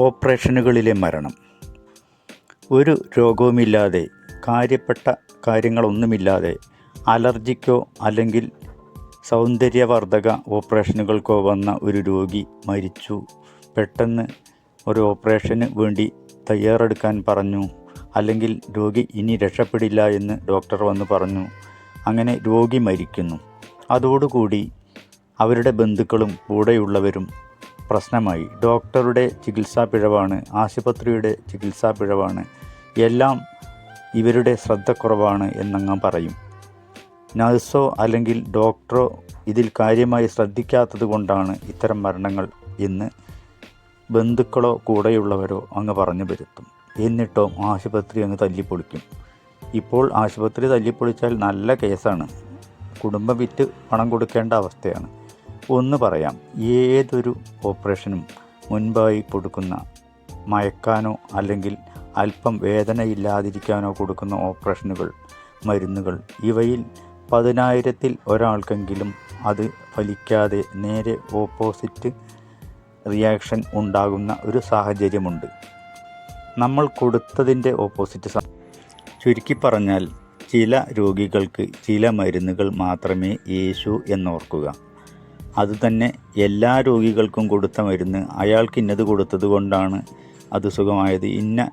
ഓപ്പറേഷനുകളിലെ മരണം. ഒരു രോഗവുമില്ലാതെ കാര്യപ്പെട്ട കാര്യങ്ങളൊന്നുമില്ലാതെ അലർജിക്കോ അല്ലെങ്കിൽ സൗന്ദര്യവർദ്ധക ഓപ്പറേഷനുകൾക്കോ വന്ന ഒരു രോഗി മരിച്ചു. പെട്ടെന്ന് ഒരു ഓപ്പറേഷന് വേണ്ടി തയ്യാറെടുക്കാൻ പറഞ്ഞു. അല്ലെങ്കിൽ രോഗി ഇനി രക്ഷപ്പെടില്ല എന്ന് ഡോക്ടർ വന്ന് പറഞ്ഞു. അങ്ങനെ രോഗി മരിക്കുന്നു. അതോടുകൂടി അവരുടെ ബന്ധുക്കളും കൂടെയുള്ളവരും പ്രശ്നമായി. ഡോക്ടറുടെ ചികിത്സാ പിഴവാണ് ആശുപത്രിയുടെ ചികിത്സാ പിഴവാണ് എല്ലാം ഇവരുടെ ശ്രദ്ധക്കുറവാണ് എന്നങ്ങ് പറയും. നഴ്സോ അല്ലെങ്കിൽ ഡോക്ടറോ ഇതിൽ കാര്യമായി ശ്രദ്ധിക്കാത്തത് കൊണ്ടാണ് ഇത്തരം മരണങ്ങൾ എന്ന് ബന്ധുക്കളോ കൂടെയുള്ളവരോ അങ്ങ് പറഞ്ഞു വരുത്തും. എന്നിട്ടോ ആശുപത്രി അങ്ങ് തല്ലിപ്പൊളിക്കും. ഇപ്പോൾ ആശുപത്രി തല്ലിപ്പൊളിച്ചാൽ നല്ല കേസാണ്. കുടുംബം വിറ്റ് പണം കൊടുക്കേണ്ട അവസ്ഥയാണ്. ഒന്ന് പറയാം. ഏതൊരു ഓപ്പറേഷനും മുൻപായി കൊടുക്കുന്ന മയക്കാനോ അല്ലെങ്കിൽ അല്പം വേദനയില്ലാതിരിക്കാനോ കൊടുക്കുന്ന ഓപ്പറേഷനുകൾ മരുന്നുകൾ ഇവയിൽ പതിനായിരത്തിൽ ഒരാൾക്കെങ്കിലും അത് ഫലിക്കാതെ നേരെ ഓപ്പോസിറ്റ് റിയാക്ഷൻ ഉണ്ടാകുന്ന ഒരു സാഹചര്യമുണ്ട്. നമ്മൾ കൊടുത്തതിന്റെ ഓപ്പോസിറ്റ് ചുരുക്കി പറഞ്ഞാൽ ചില രോഗികൾക്ക് ചില മരുന്നുകൾ മാത്രമേ യേശു എന്നോർക്കുക. അതുതന്നെ എല്ലാ രോഗികൾക്കും കൊടുത്ത മരുന്ന് അയാൾക്ക് ഇന്നത് കൊടുത്തത് കൊണ്ടാണ് അത് സുഖമായത്. ഇന്ന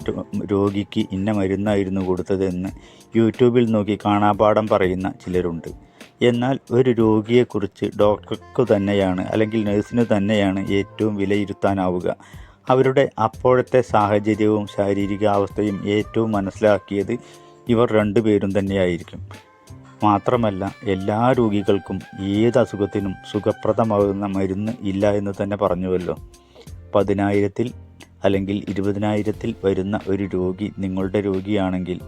രോഗിക്ക് ഇന്ന മരുന്നായിരുന്നു കൊടുത്തതെന്ന് യൂട്യൂബിൽ നോക്കി കാണാപാഠം പറയുന്ന ചിലരുണ്ട്. എന്നാൽ ഒരു രോഗിയെക്കുറിച്ച് ഡോക്ടർക്ക് തന്നെയാണ് അല്ലെങ്കിൽ നഴ്സിന് തന്നെയാണ് ഏറ്റവും വിലയിരുത്താനാവുക. അവരുടെ അപ്പോഴത്തെ സാഹചര്യവും ശാരീരികാവസ്ഥയും ഏറ്റവും മനസ്സിലാക്കിയത് ഇവർ രണ്ടുപേരും തന്നെയായിരിക്കും. മാത്രമല്ല എല്ലാ രോഗികൾക്കും ഏത് അസുഖത്തിനും സുഖപ്രദമാകുന്ന മരുന്ന് ഇല്ല എന്ന് തന്നെ പറഞ്ഞുവല്ലോ. പതിനായിരത്തിൽ അല്ലെങ്കിൽ ഇരുപതിനായിരത്തിൽ വരുന്ന ഒരു രോഗി നിങ്ങളുടെ രോഗിയാണെങ്കിൽ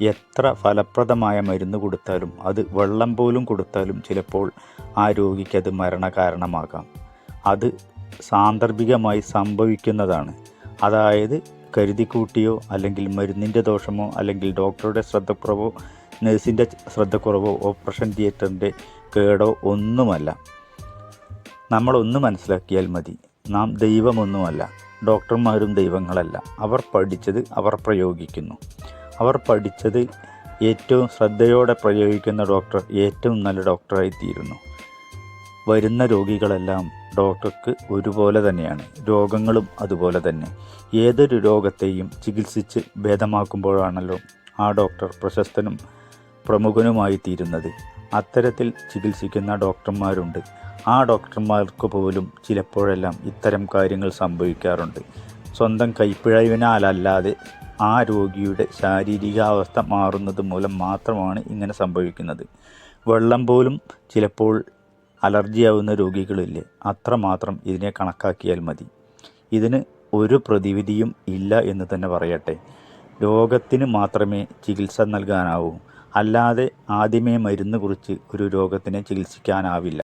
എത്ര ഫലപ്രദമായ മരുന്ന് കൊടുത്താലും അത് വെള്ളം പോലും കൊടുത്താലും ചിലപ്പോൾ ആ രോഗിക്കത് മരണകാരണമാകാം. അത് സാന്ദർഭികമായി സംഭവിക്കുന്നതാണ്. അതായത് കരുതിക്കൂട്ടിയോ അല്ലെങ്കിൽ മരുന്നിന്റെ ദോഷമോ അല്ലെങ്കിൽ ഡോക്ടറുടെ ശ്രദ്ധക്കുറവോ നഴ്സിന്റെ ശ്രദ്ധക്കുറവോ ഓപ്പറേഷൻ തിയേറ്ററിന്റെ കേടോ ഒന്നുമല്ല. നമ്മളൊന്ന് മനസ്സിലാക്കിയാൽ മതി. നാം ദൈവമൊന്നുമല്ല. ഡോക്ടർമാരും ദൈവങ്ങളല്ല. അവർ പഠിച്ചത് അവർ പ്രയോഗിക്കുന്നു. അവർ പഠിച്ചത് ഏറ്റവും ശ്രദ്ധയോടെ പ്രയോഗിക്കുന്ന ഡോക്ടർ ഏറ്റവും നല്ല ഡോക്ടറായി തീരുന്നു വരുന്ന രോഗികളെല്ലാം ഡോക്ടർക്ക് ഒരുപോലെ തന്നെയാണ്. രോഗങ്ങളും അതുപോലെ തന്നെ. ഏതൊരു രോഗത്തെയും ചികിത്സിച്ച് ഭേദമാക്കുമ്പോഴാണല്ലോ ആ ഡോക്ടർ പ്രശസ്തനും പ്രമുഖനുമായി തീരുന്നത് അത്തരത്തിൽ ചികിത്സിക്കുന്ന ഡോക്ടർമാരുണ്ട്. ആ ഡോക്ടർമാർക്ക് പോലും ചിലപ്പോഴെല്ലാം ഇത്തരം കാര്യങ്ങൾ സംഭവിക്കാറുണ്ട്. സ്വന്തം കൈപ്പിഴവിനാലല്ലാതെ ആ രോഗിയുടെ ശാരീരികാവസ്ഥ മാറുന്നത് മൂലം മാത്രമാണ് ഇങ്ങനെ സംഭവിക്കുന്നത്. വെള്ളം പോലും ചിലപ്പോൾ അലർജിയാവുന്ന രോഗികളില്ലേ? അത്രമാത്രം ഇതിനെ കണക്കാക്കിയാൽ മതി. ഇതിന് ഒരു പ്രതിവിധിയും ഇല്ല എന്ന് തന്നെ പറയട്ടെ. രോഗത്തിന് മാത്രമേ ചികിത്സ നൽകാനാവൂ. അല്ലാതെ ആദ്യമേ മരുന്ന് കുറിച്ച് ഒരു രോഗത്തിനെ ചികിത്സിക്കാനാവില്ല.